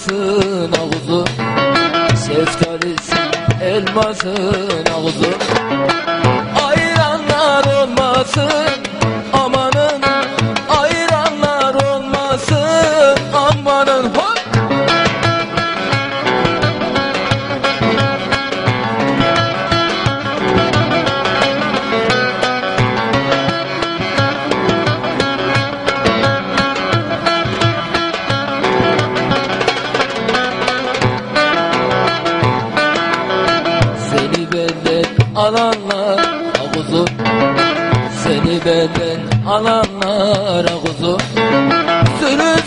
elmasın ağzı Şeftalisi elmasın ağzı alanlar ağzı Seni benden alanlar ağzı Sürünsün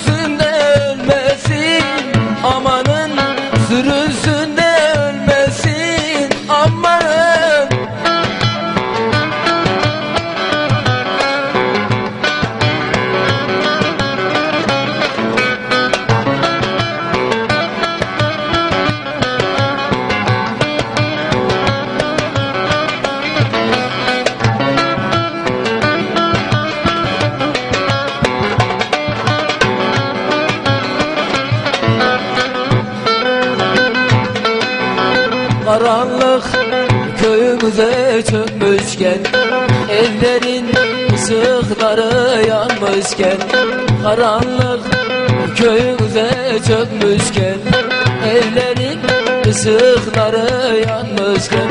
Karanlık köyümüze çökmüşken Evlerin ışıkları yanmışken Karanlık köyümüze çökmüşken Evlerin ışıkları yanmışken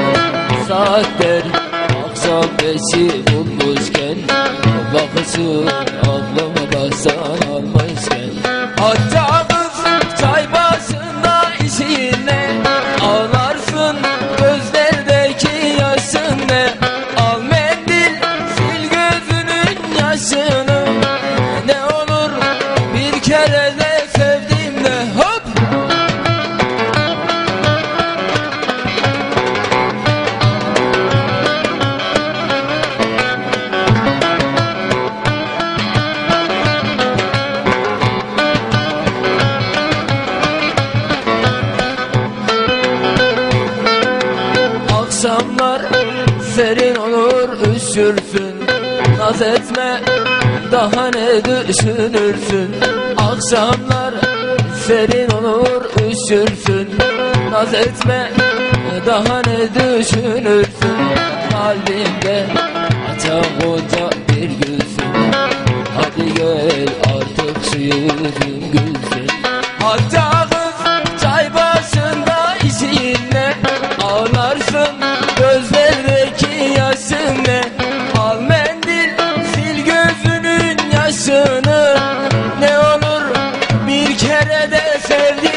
Saatler akşam beşi bulmuşken Bakışın aklımı baştan almışken. Hatta kere de sevdim de hop. Akşamlar serin olur üşürsün. Naz etme daha ne düşünürsün Akşamlar serin olur üşürsün. Naz etme daha ne düşünürsün? Kalbimde açan koca bir gülsün. Hadi gel artık şu gülsün. Hatta nerede sevdi